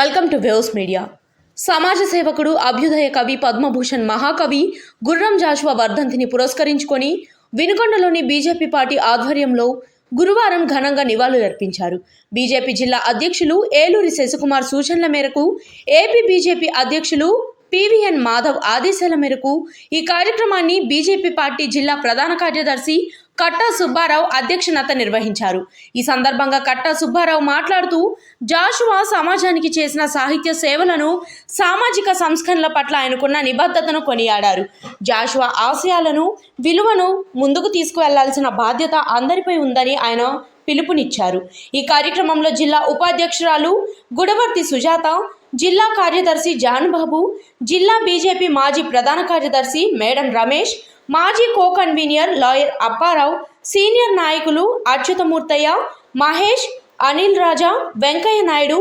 Welcome to waves media సమాజ సేవకుడు అభ్యుదయ కవి పద్మభూషణ్ మహాకవి గుర్రం జాషువా వర్ధంతిని పురస్కరించుకొని వినుకొండలోని బీజేపీ పార్టీ ఆధ్వర్యంలో గురువారం ఘనంగా నివాళులర్పించారు బీజేపీ జిల్లా అధ్యక్షులు ఏలూరి శశికుమార్ సూచనల మేరకు ఏపీ బీజేపీ అధ్యక్షులు పివిఎన్ మాధవ్ ఆదేశాల మేరకు ఈ కార్యక్రమాన్ని బీజేపీ పార్టీ జిల్లా ప్రధాన కార్యదర్శి కట్టా సుబ్బారావు అధ్యక్షనత నిర్వహించారు. ఈ సందర్భంగా కట్టా సుబ్బారావు మాట్లాడుతూ జాషువా సమాజానికి చేసిన సాహిత్య సేవలను సామాజిక సంస్కరణల పట్ల ఆయనకున్న నిబద్ధతను కొనియాడారు. జాషువా ఆశయాలను విలువను ముందుకు తీసుకువెళ్ళాల్సిన బాధ్యత అందరిపై ఉందని ఆయన పిలుపునిచ్చారు. ఈ కార్యక్రమంలో జిల్లా ఉపాధ్యక్షురాలు గుడవర్తి సుజాత జిల్లా కార్యదర్శి జాన్బాబు జిల్లా బీజేపీ మాజీ ప్రధాన కార్యదర్శి మేడం రమేష్ మాజీ co convener lawyer Apparao senior నాయకులు అచ్యుతమూర్తయ్య మహేష్ అనిల్ రాజా వెంకయ్య నాయుడు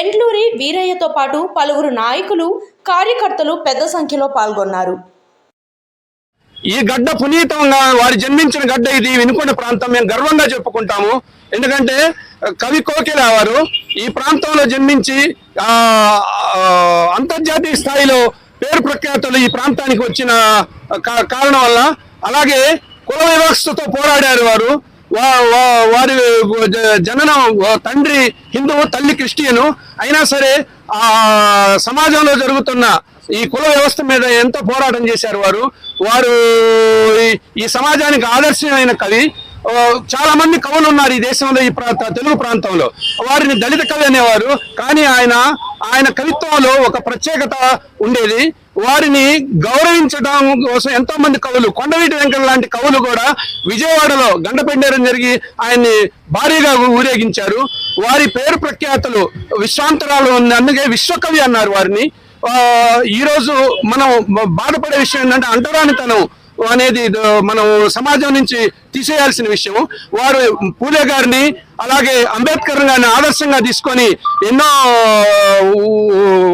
ఎండ్లూరి వీరయ్యతో పాటు పలువురు నాయకులు కార్యకర్తలు పెద్ద సంఖ్యలో పాల్గొన్నారు. ఈ గడ్డ పునీతంగా వారు జన్మించిన గడ్డ ఇది వినుకొండ ప్రాంతం మేము గర్వంగా చెప్పుకుంటాము. ఎందుకంటే కవి కోకిల వారు ఈ ప్రాంతంలో జన్మించి ఆ, అంతర్జాతీయ స్థాయిలో పేరు ప్రఖ్యాతులు ఈ ప్రాంతానికి వచ్చిన కారణం వల్ల అలాగే కుల వివక్షతో పోరాడారు వారు. వా- వారి జ- జననం తండ్రి హిందువు తల్లి క్రిస్టియను. అయినా సరే ఆ సమాజంలో జరుగుతున్న ఈ కుల వ్యవస్థ మీద ఎంతో పోరాటం చేశారు వారు. వారు ఈ- సమాజానికి ఆదర్శమైన కవి. చాలా మంది కవులు ఉన్నారు ఈ దేశంలో ఈ ప్రాంత తెలుగు ప్రాంతంలో. వారిని దళిత కవి అనేవారు. కానీ ఆయన ఆయన కవిత్వంలో ఒక ప్రత్యేకత ఉండేది. వారిని గౌరవించడం కోసం ఎంతో మంది కవులు కొండవీటి వెంకట లాంటి కవులు కూడా విజయవాడలో గండపెండేరం జరిగి ఆయన్ని భారీగా ఊరేగించారు. వారి పేరు ప్రఖ్యాతలు విశ్రాంతరాలు ఉంది అందుకే విశ్వకవి అన్నారు వారిని. ఆ, ఈ రోజు మనం బాధపడే విషయం ఏంటంటే అంటరానితనం. అనేది మనం సమాజం నుంచి తీసేయాల్సిన విషయం. వారు పూలే గారిని అలాగే అంబేద్కర్ గారిని ఆదర్శంగా తీసుకొని ఎన్నో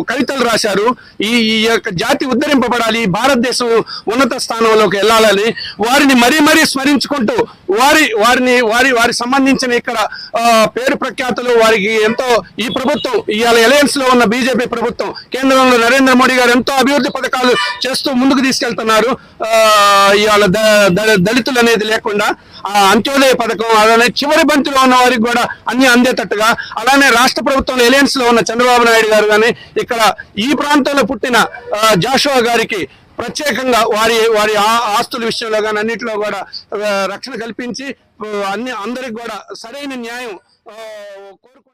కవితలు రాశారు. ఈ ఈ యొక్క జాతి ఉద్ధరింపబడాలి భారతదేశం ఉన్నత స్థానంలోకి వెళ్ళాలని వారిని మరీ మరీ స్మరించుకుంటూ వారి వారిని వారి వారి సంబంధించిన ఇక్కడ పేరు ప్రఖ్యాతులు వారికి ఎంతో ఈ ప్రభుత్వం ఇవాళ ఎలయన్స్లో ఉన్న బీజేపీ ప్రభుత్వం కేంద్రంలో నరేంద్ర మోడీ గారు ఎంతో అభివృద్ధి పథకాలు చేస్తూ ముందుకు తీసుకెళ్తున్నారు. ఆ, ఇవాళ దళితులు అనేది లేకుండా ఆ అంత్యోదయ పథకం అలానే చివరి బంతిలో ఉన్న వారికి కూడా అన్ని అందేటట్టుగా అలానే రాష్ట్ర ప్రభుత్వం ఎలయన్స్లో ఉన్న చంద్రబాబు నాయుడు గారు కానీ ఇక్కడ ఈ ప్రాంతంలో పుట్టిన జాషువా గారికి ప్రత్యేకంగా వారి వారి ఆ- ఆస్తుల విషయంలో కానీ అన్నింటిలో కూడా రక్షణ కల్పించి అన్ని అందరికి కూడా సరైన న్యాయం కోరుకు కోరుకుంటున్నారు